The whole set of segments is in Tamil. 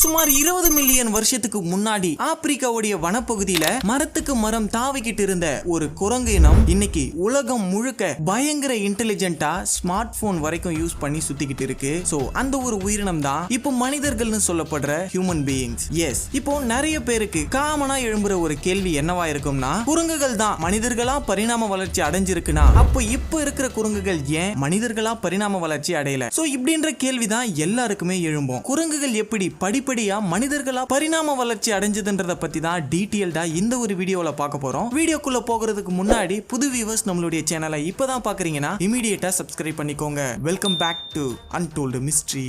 சுமார் இருபது மில்லியன் வருஷத்துக்கு முன்னாடி ஆப்பிரிக்காவுடைய வனப்பகுதியில மரத்துக்கு மரம் தாவிக்கிட்டு இருந்த ஒரு குரங்கு இனம் இன்னைக்கு உலகம் முழுக்க பயங்கர இன்டெலிஜென்ட்டா ஸ்மார்ட் போன் வரைக்கும் யூஸ் பண்ணி சுத்திக்கிட்டு இருக்கு. சோ அந்த ஒரு உயிரினம் தான் இப்போ மனிதர்கள்னு சொல்லப்படுற ஹியூமன் பீயிங்ஸ் எஸ் இப்போ நிறைய பேருக்கு காமனா எழும்புற ஒரு கேள்வி என்னவா இருக்கும்னா குரங்குகள் தான் மனிதர்களா பரிணாம வளர்ச்சி அடைஞ்சிருக்குன்னா அப்போ இப்போ இருக்கிற குரங்குகள் ஏன் மனிதர்களா பரிணாம வளர்ச்சி அடையல? சோ இப்படின்ற கேள்விதான் எல்லாருக்குமே எழும்பும். குரங்குகள் எப்படி படிப்பு படிப்படியா மனிதர்களா பரிணாம வளர்ச்சி அடைஞ்சதுன்றத பத்தி தான் டீட்டெயில்டா இந்த ஒரு வீடியோல பார்க்க போறோம். வீடியோக்குள்ள போகிறதுக்கு முன்னாடி புது வியூவர்ஸ் நம்மளுடைய சேனலை இப்பதான் பாக்குறீங்கன்னா இமீடியட்டா சப்ஸ்கிரைப் பண்ணிக்கோங்க. Welcome back to untold mystery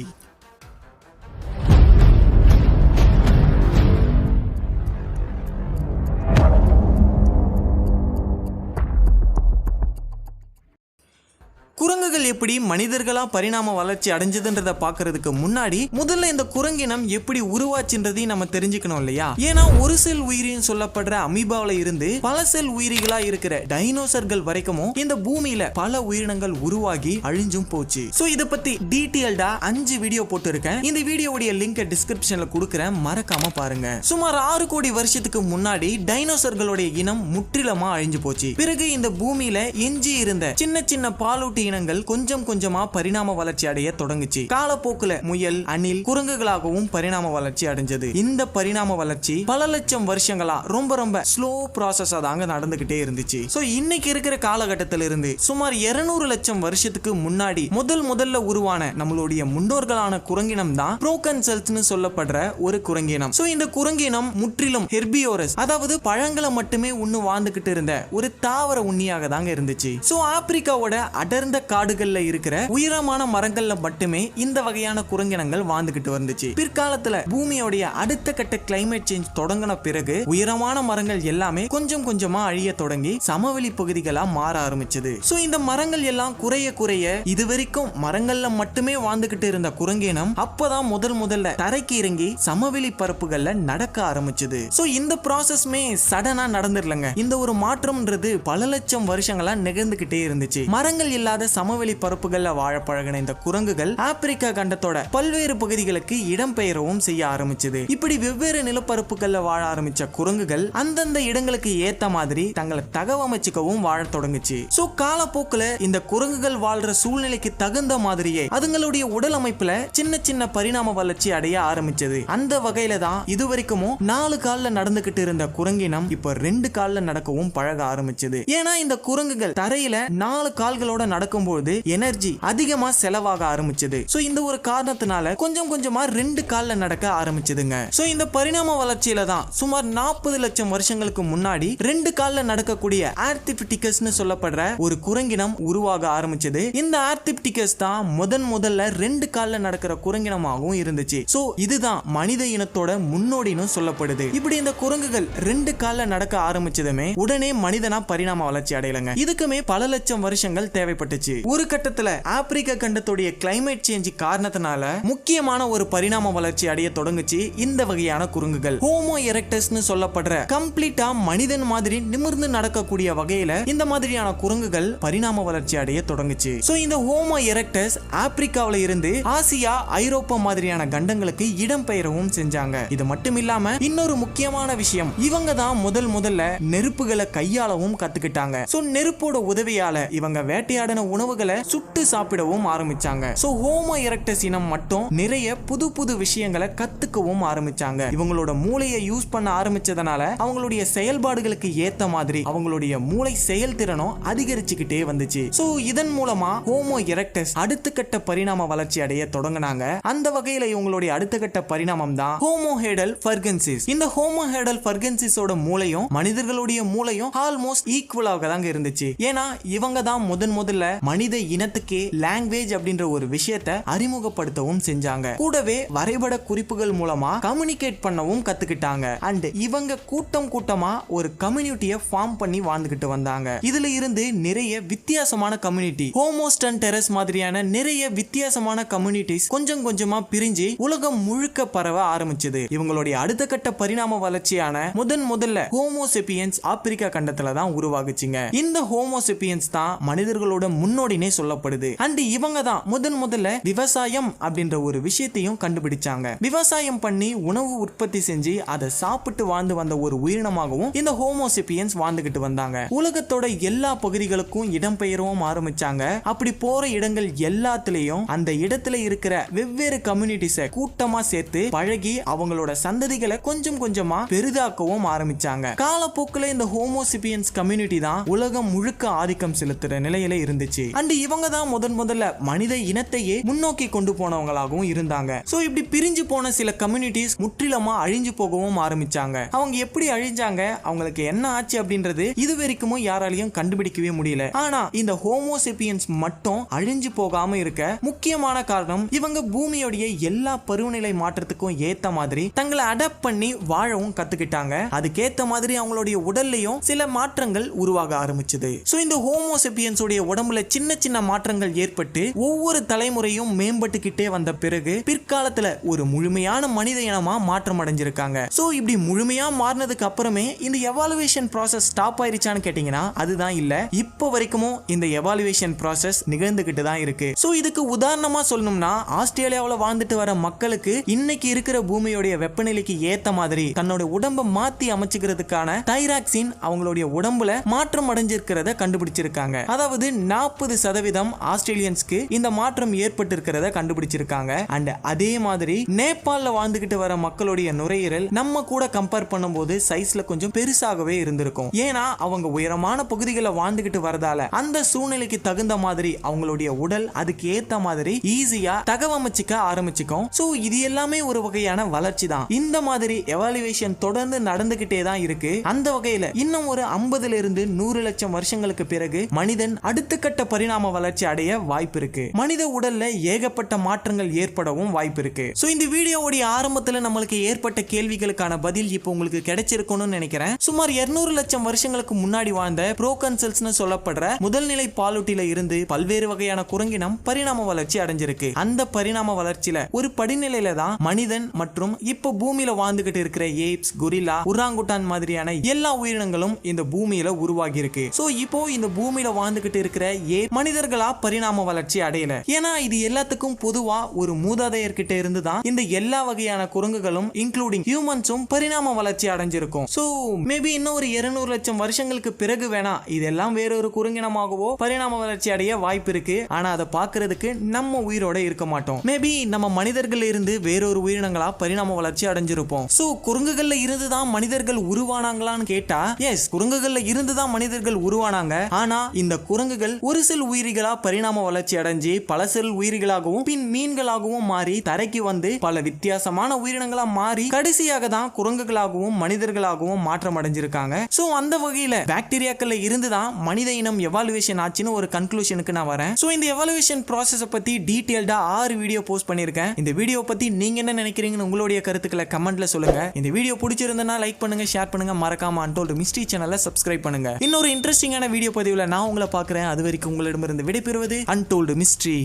எப்படி மனிதர்களா பரிணாம வளர்ச்சி அடைஞ்சதுன்றத பாக்குறதுக்கு முன்னாடி முதல்ல இந்த குரங்கினம் எப்படி உருவாச்சுன்றதையும் நம்ம தெரிஞ்சுக்கணும் இல்லையா? ஏன்னா ஒரு செல் உயிரின்னு சொல்லப்படுற அமீபாவில இருந்து பல செல் உயிரிகளா இருக்கிற டைனோசர்கள் வரைக்கும் இந்த பூமியில பல உயிரினங்கள் உருவாகி அழிஞ்சும் போச்சு. சோ இத பத்தி டீட்டெயில்டா அஞ்சு வீடியோ போட்டிருக்கேன். இந்த வீடியோவுடைய லிங்க் டிஸ்கிரிப்ஷன்ல கொடுக்குறேன். மறக்காம பாருங்க. சுமார் ஆறு கோடி வருஷத்துக்கு முன்னாடி டைனோசர்களுடைய இனம் முற்றிலுமா அழிஞ்சு போச்சு. பிறகு இந்த பூமியில எஞ்சி இருந்த சின்ன சின்ன பாலூட்டி இனங்கள் கொஞ்சம் கொஞ்சம் கொஞ்சமா பரிணாம வளர்ச்சி அடைய தொடங்குச்சு. காலப்போக்குல முயல் அணில் குரங்குகளாகவும் பரிணாம வளர்ச்சி அடைஞ்சது. இந்த பரிணாம வளர்ச்சி பல லட்சம் வருஷங்களா ரொம்ப ரொம்ப ஸ்லோ ப்ராசஸா தாங்க நடந்துகிட்டே இருந்துச்சு. சோ இன்னைக்கு இருக்கிற காலகட்டத்தில இருந்து சுமார் 200 லட்சம் வருஷத்துக்கு முன்னாடி முதல் முதல்ல உருவான நம்மளுடைய முன்னோர்களான குரங்கினம் தான் புரோக்கன் செல்ஸ்னு சொல்லப்படுற ஒரு குரங்கினம். சோ இந்த குரங்கினம் முற்றிலும் ஹெர்பியோரஸ் அதாவது பழங்களை மட்டுமே உண்ணு வாழ்ந்துகிட்டு இருந்த ஒரு தாவர உண்ணியாக தாங்க இருந்துச்சு. சோ ஆப்பிரிக்காவோட அடர்ந்த காடுகள்ல இருக்கிற உயரமான மரங்கள்ல மட்டுமே இந்த வகையான குரங்கினங்கள் வாழ்ந்துகிட்டு வந்துச்சு. பிற்காலத்துல பூமியோடைய அடுத்த கட்ட கிளைமேட் சேஞ்ச் தொடங்கின பிறகு உயரமான மரங்கள் எல்லாமே கொஞ்சம் கொஞ்சமா அழிய தொடங்கி சமவெளி பகுதிகளா மாற ஆரம்பிச்சது. சோ இந்த மரங்கள் எல்லாம் குறைய குறைய இதுவரைக்கும் மரங்கள்ல மட்டுமே வாழ்ந்துகிட்டு இருந்த குரங்கினம் அப்பதான் முதல் முதல்ல தரைக்கு இறங்கி சமவெளி பரப்புகள்ல நடக்க ஆரம்பிச்சது. சோ இந்த ப்ராசஸ்மே சடனா நடந்துடலங்க இந்த ஒரு மாற்றம்ன்றது பல லட்சம் வருஷங்களா நிகழ்ந்துகிட்டே இருந்துச்சு. மரங்கள் இல்லாத சமவெளி பரப்புகள்ல வாழ பழகின இந்த குரங்குகள் ஆப்பிரிக்கா கண்டத்தோட பல்வேறு பகுதிகளுக்கு இடம்பெயரவும் செய்ய ஆரம்பிச்சது. இப்படி வெவ்வேறு நிலப்பரப்புகள்ல வாழ ஆரம்பிச்ச குரங்குகள் அந்தந்த இடங்களுக்கு ஏத்த மாதிரி தங்களை தகவமைச்சுக்கவும் வாழ தொடங்குச்சு. சோ காலப்போக்குல இந்த குரங்குகள் வாழ்ற சூழ்நிலைக்கு தகுந்த மாதிரியே அதுங்களுடைய உடல் அமைப்புல சின்ன சின்ன பரிணாம வளர்ச்சி அடைய ஆரம்பிச்சது. அந்த வகையில தான் இதுவரைக்கும் நாலு கால்ல நடந்துகிட்டு இருந்த குரங்கினம் இப்ப ரெண்டு கால நடக்கவும் பழக ஆரம்பிச்சது. ஏன்னா இந்த குரங்குகள் தரையில நாலு கால்களோட நடக்கும்போது எனர்ஜி அதிகமா செலவாக ஆரம்பிச்சது. சோ இந்த ஒரு காரணத்தினால கொஞ்சம் கொஞ்சமா ரெண்டு கால்ல நடக்க ஆரம்பிச்சதுங்க. சோ இந்த பரிணாம வளர்ச்சியில தான் சுமார் நாற்பது லட்சம் வருஷங்களுக்கு முன்னாடி ரெண்டு கால்ல நடக்கக்கூடிய ஆர்த்திபிட்டிகஸ்னு சொல்லப்படுற ஒரு குரங்கினம் உருவாக ஆரம்பிச்சது. இந்த ஆர்த்திபிட்டிகஸ் தான் முதன் முதல்ல ரெண்டு கால்ல நடக்கிற குரங்கினமாகவும் இருந்துச்சு. சோ இதுதான் மனித இனத்தோட முன்னோடின்னு சொல்லப்படுது. இப்படி இந்த குரங்குகள் ரெண்டு கால்ல நடக்க ஆரம்பிச்சதுமே உடனே மனிதனா பரிணாம வளர்ச்சி அடையலங்க. இதுக்குமே பல லட்சம் வருஷங்கள் தேவைப்பட்டுச்சு. ஒரு கட்டத்துல ஆப்பிரிக்க கண்டத்துடைய கிளைமேட் சேஞ்ச் காரணத்தினால முக்கியமான ஒரு பரிணாம வளர்ச்சி அடைய தொடங்குச்சு இந்த வகையான குரங்குகள் ஹோமோ எரெக்டஸ்னு சொல்லப்படுற கம்ப்ளீட்டா மனிதன் மாதிரி நிமிர்ந்து நடக்கக்கூடிய வகையில இந்த மாதிரியான குரங்குகள் பரிணாம வளர்ச்சி அடைய தொடங்குச்சு. சோ இந்த ஹோமோ எரக்டஸ் ஆப்பிரிக்காவில இருந்து ஆசியா ஐரோப்பா மாதிரியான கண்டங்களுக்கு இடம்பெயரவும் செஞ்சாங்க. இது மட்டும் இல்லாம இன்னொரு முக்கியமான விஷயம். இவங்க தான் முதல் முதல்ல நெருப்புகளை கையாளவும் கத்துக்கிட்டாங்க. சோ நெருப்போட உதவியால இவங்க வேட்டையாடின உணவுகளை சுட்டு சாப்பிடவும் ஆரம்பிச்சாங்க. ஸோ ஹோமோ எரக்டஸ் இனம் மட்டும் நிறைய புது புது விஷயங்களை கத்துக்கவும் ஆரம்பிச்சாங்க. இவங்களோட மூளையை யூஸ் பண்ண ஆரம்பிச்சதுனால அவங்களுடைய செயல்பாடுகளுக்கு ஏத்த மாதிரி அவங்களுடைய மூளை செயல்திறனும் அதிகரிச்சுக்கிட்டே வந்துச்சு. ஸோ இதன் மூலமா ஹோமோ எரெக்டஸ் அடுத்த கட்ட பரிணாம வளர்ச்சி அடைய தொடங்கினாங்க. அந்த வகையில இவங்களுடைய அடுத்த கட்ட பரிணாமம் தான் ஹோமோஹேடல் ஃபர்கன்சிஸ். இந்த ஹோமோஹேடல் ஃபர்கன்சிஸோட மூளையும் மனிதர்களுடைய மூளையும் ஆல்மோஸ்ட் ஈக்குவலாக தாங்க இருந்துச்சு. ஏன்னா இவங்க தான் முதன் முதல்ல மனித இனத்துக்கே லாங்குவேஜ் அப்படின்ற ஒரு விஷயத்தை அறிமுகப்படுத்தவும் செஞ்சாங்க. கூடவே வரைபட குறிப்புகள் மூலமா கம்யூனிகேட் பண்ணவும் கத்துக்கிட்டாங்க. அண்ட் இவங்க கூட்டம் கூட்டமா ஒரு கம்யூனிட்டியை ஃபார்ம் பண்ணி வாழ்ந்துகிட்டு வந்தாங்க. இதுல இருந்து நிறைய வித்தியாசமான கம்யூனிட்டி ஹோமோஸ்டன் டெரஸ் மாதிரியான நிறைய வித்தியாசமான கம்யூனிட்டிஸ் கொஞ்சம் கொஞ்சமா பிரிஞ்சு உலகம் முழுக்க பரவ ஆரம்பிச்சது. இவங்களுடைய அடுத்த கட்ட பரிணாம வளர்ச்சியான முதன் முதல்ல ஹோமோசெபியன்ஸ் ஆப்பிரிக்கா கண்டத்துல தான் உருவாகுச்சுங்க. இந்த ஹோமோசெபியன்ஸ் தான் மனிதர்களோட முன்னோடினே சொல்ல சொல்லப்படுது. அண்ட் இவங்க தான் முதன் முதல்ல விவசாயம் அப்படின்ற ஒரு விஷயத்தையும் கண்டுபிடிச்சாங்க. விவசாயம் பண்ணி உணவு உற்பத்தி செஞ்சு அதை சாப்பிட்டு வாழ்ந்து வந்த ஒரு உயிரினமாகவும் இந்த ஹோமோசிபியன்ஸ் வாழ்ந்துகிட்டு வந்தாங்க. உலகத்தோட எல்லா பகுதிகளுக்கும் இடம்பெயரவும் ஆரம்பிச்சாங்க. அப்படி போற இடங்கள் எல்லாத்துலயும் அந்த இடத்துல இருக்கிற வெவ்வேறு கம்யூனிட்டிஸை கூட்டமா சேர்த்து பழகி அவங்களோட சந்ததிகளை கொஞ்சம் கொஞ்சமா பெரிதாக்கவும் ஆரம்பிச்சாங்க. காலப்போக்கில் இந்த ஹோமோசிபியன்ஸ் கம்யூனிட்டி தான் உலகம் முழுக்க ஆதிக்கம் செலுத்துற நிலையில இருந்துச்சு. அண்ட் இவங்க தான் முதன் முதல்ல மனித இனத்தையே முன்னோக்கி கொண்டு போனவங்களாகவும் இருந்தாங்க. ஸோ இப்படி பிரிஞ்சு போன சில கம்யூனிட்டிஸ் முற்றிலுமா அழிஞ்சு போகவும் ஆரம்பிச்சாங்க. அவங்க எப்படி அழிஞ்சாங்க? அவங்களுக்கு என்ன ஆச்சு அப்படின்றது இது வரைக்கும் யாராலையும் கண்டுபிடிக்கவே முடியல. ஆனா இந்த ஹோமோசெபியன்ஸ் மட்டும் அழிஞ்சு போகாம இருக்க முக்கியமான காரணம் இவங்க பூமியோடைய எல்லா பருவநிலை மாற்றத்துக்கும் ஏத்த மாதிரி தங்களை அடாப்ட் பண்ணி வாழவும் கத்துக்கிட்டாங்க. அதுக்கேத்த மாதிரி அவங்களுடைய உடல்லையும் சில மாற்றங்கள் உருவாக ஆரம்பிச்சது. சோ இந்த ஹோமோசெபியன்ஸ் உடம்புல சின்ன சின்ன மாற்றங்கள் ஏற்பட்டு ஒவ்வொரு தலைமுறையும் மேம்பட்டுக்கிட்டே வந்த பிறகு பிற்காலத்துல ஒரு முழுமையான மனித இனமா மாற்றம் அடைஞ்சிருக்காங்க. சோ இப்படி முழுமையா மாறினதுக்கு அப்புறமே இந்த எவாலுவேஷன் ப்ராசஸ் ஸ்டாப் ஆயிருச்சான்னு கேட்டீங்கன்னா அதுதான் இல்ல. இப்போ வரைக்கும் இந்த எவாலுவேஷன் ப்ராசஸ் நிகழ்ந்துகிட்டு தான் இருக்கு. சோ இதுக்கு உதாரணமா சொல்லணும்னா ஆஸ்திரேலியாவுல வாழ்ந்துட்டு வர மக்களுக்கு இன்னைக்கு இருக்கிற பூமியோடைய வெப்பநிலைக்கு ஏத்த மாதிரி தன்னோட உடம்ப மாத்தி அமைச்சுக்கிறதுக்கான தைராக்சின் அவங்களுடைய உடம்புல மாற்றம் அடைஞ்சிருக்கிறத கண்டுபிடிச்சிருக்காங்க. அதாவது நாற்பது சதவீதம் ஆஸ்திரேலியன்ஸ்க்கு இந்த மாற்றம் ஏற்பட்டிருக்கிறத கண்டுபிடிச்சிருக்காங்க. அண்ட் அதே மாதிரி நேபாளில் வாழ்ந்துகிட்டு வர மக்களுடைய நுரையீரல் நம்ம கூட கம்பேர் பண்ணும்போது சைஸ்ல கொஞ்சம் பெருசாகவே இருந்திருக்கும். ஏன்னா அவங்க உயரமான பகுதிகளில் வாழ்ந்துகிட்டு வரதால அந்த சூழ்நிலைக்கு தகுந்த மாதிரி அவங்களுடைய உடல் அதுக்கு ஏத்த மாதிரி ஈஸியா தகவமைச்சிக்க ஆரம்பிச்சுக்கும். சோ இது எல்லாமே ஒரு வகையான வளர்ச்சி தான். இந்த மாதிரி எவாலுவேஷன் தொடர்ந்து நடந்துகிட்டே தான் இருக்கு. அந்த வகையில இன்னும் ஒரு ஐம்பதுல இருந்து நூறு லட்சம் வருஷங்களுக்கு பிறகு மனிதன் அடுத்த கட்ட பரிணாம வளர்ச்சி அடைய வாய்ப்பு இருக்கு மனித உடல்ல ஏகப்பட்ட மாற்றங்கள் ஏற்படவும் வாய்ப்பு இருக்கு சோ இந்த வீடியோவுடைய ஆரம்பத்துல நம்மளுக்கு ஏற்பட்ட கேள்விகளுக்கான பதில் இப்போ உங்களுக்கு கிடைச்சிருக்கும்னு நினைக்கிறேன். சுமார் 200 லட்சம் வருஷங்களுக்கு முன்னாடி வாழ்ந்த ப்ரோகன்சல்ஸ்னு சொல்லப்படுற முதல்நிலை பாலூட்டில இருந்து பல்வேறு வகையான குரங்கினம் பரிணாம வளர்ச்சி அடைஞ்சிருக்கு. அந்த பரிணாம வளர்ச்சியில ஒரு படிநிலையில தான் மனிதன் மற்றும் இப்ப பூமியில வாழ்ந்துகிட்டு இருக்கிற ஏப்ஸ் குரிலா உராங்குட்டான் மாதிரியான எல்லா உயிரினங்களும் இந்த பூமியில உருவாகி இருக்கு சோ இப்போ இந்த பூமியில வாழ்ந்துகிட்டு இருக்கிற ஏ மனிதர்கள் மனிதர்களா பரிணாம வளர்ச்சி அடையல. ஏன்னா இது எல்லாத்துக்கும் பொதுவா ஒரு மூதாதையர்கிட்ட இருந்து தான் இந்த எல்லா வகையான குரங்குகளும் இன்க்ளூடிங் ஹியூமன்ஸும் பரிணாம வளர்ச்சி அடைஞ்சிருக்கும். சோ மேபி இன்னும் ஒரு 200 லட்சம் வருஷங்களுக்கு பிறகு வேணா இதெல்லாம் வேறொரு குறுங்கினமாகவோ பரிணாம வளர்ச்சி அடைய வாய்ப்பு இருக்கு. ஆனா அதை பாக்குறதுக்கு நம்ம உயிரோட இருக்க மாட்டோம். மேபி நம்ம மனிதர்கள் இருந்து வேறொரு உயிரினங்களா பரிணாம வளர்ச்சி அடைஞ்சிருப்போம். சோ குரங்குகள்ல இருந்து தான் மனிதர்கள் உருவானாங்களான்னு கேட்டா எஸ் குரங்குகள்ல இருந்து தான் மனிதர்கள் உருவானாங்க. ஆனா இந்த குரங்குகள் ஒரு சில உயிரிகள் பரிணாம வளர்ச்சி அடைஞ்சு பல செல் உயிரிகளாகவும் பின் மீன்களாகவும் மாறி தரைக்கு வந்து பல வித்தியாசமான உயிரினங்களா மாறி கடைசியாக தான் குரங்குகளாகவும் மனிதர்களாகவும் மாற்றம் அடைஞ்சிருக்காங்க. சோ அந்த வகையில பாக்டீரியாக்கள் இருந்து தான் மனித இனம் எவாலுவேஷன் ஆச்சுன்னு ஒரு கன்க்ளூஷனுக்கு நான் வரேன். சோ இந்த எவாலுவேஷன் ப்ராசஸை பத்தி டீடைல்டா ஆறு வீடியோ போஸ்ட் பண்ணியிருக்கேன். இந்த வீடியோ பத்தி நீங்க என்ன நினைக்கிறீங்கன்னு உங்களுடைய கருத்துக்களை கமெண்ட்ல சொல்லுங்க. இந்த வீடியோ பிடிச்சிருந்தனா லைக் பண்ணுங்க ஷேர் பண்ணுங்க. மறக்காம அன்டோல்டு மிஸ்ட்ரி சேனலை சப்ஸ்கிரைப் பண்ணுங்க. இன்னொரு இன்ட்ரெஸ்டிங்கான வீடியோ பதிவுல நான் உங்களை பாக்குறேன் அது வரைக்கும் உங்களிடமிருந்து விடைபெறுவது அன்டோல்டு மிஸ்ட்ரி